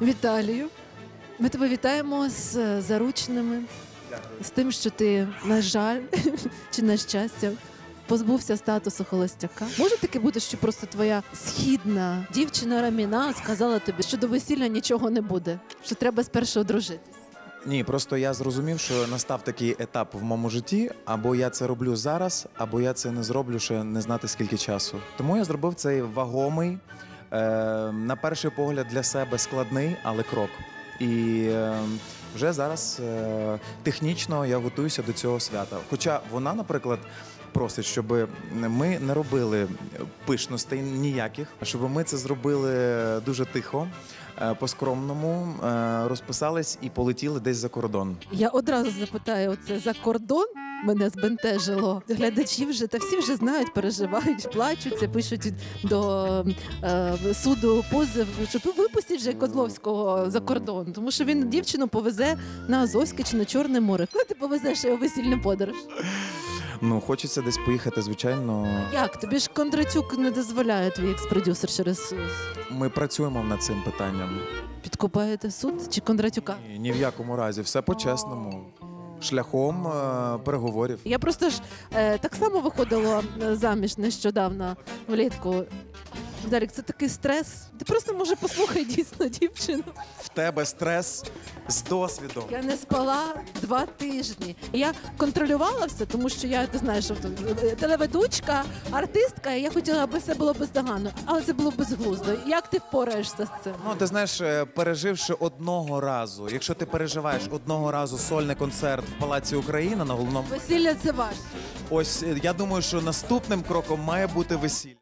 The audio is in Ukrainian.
Віталію, ми тебе вітаємо з зарученими, з тим, що ти, на жаль, чи на щастя, позбувся статусу холостяка. Може таке бути, що просто твоя східна дівчина Раміна сказала тобі, що до весілля нічого не буде, що треба спершу одружитись. Ні, просто я зрозумів, що настав такий етап в моєму житті, або я це роблю зараз, або я це не зроблю ще не знати скільки часу. Тому я зробив цей вагомий, на перший погляд для себе складний, але крок. І е, вже зараз е, технічно я готуюся до цього свята. Хоча вона, наприклад, просить, щоб ми не робили пишностей ніяких, щоб ми це зробили дуже тихо, е, по-скромному, е, розписались і полетіли десь за кордон. Я одразу запитаю, оце за кордон мене збентежило. Глядачі вже та всі вже знають, переживають, плачуться, пишуть до е, суду позов, щоб випустіть же Козловського за кордон, тому що він дівчину повезе на Азовське чи на Чорне море. Коли ти повезеш його весільну подорож? Ну, хочеться десь поїхати, звичайно. Як тобі ж Кондратюк не дозволяє твій екс-продюсер через? Ми працюємо над цим питанням. Підкупаєте суд чи Кондратюка? Ні, ні в якому разі, все по-чесному. Шляхом е, переговорів. Я просто ж е, так само виходила е, заміж нещодавно влітку. Віталік, це такий стрес. Ти просто може послухай дійсно дівчину. В тебе стрес з досвідом. Я не спала два тижні. І Я контролювала все, тому що я ти знаєш, що тут, е, телеведучка, артистка, і я хотіла, аби все було бездоганно, але це було безглуздо. Як ти впораєшся з цим? Ну, ти знаєш, е, переживши одного разу, якщо ти переживаєш одного разу сольний концерт в Палаці Україна на головному, Весілля це важче. ось е, я думаю, що наступним кроком має бути весілля.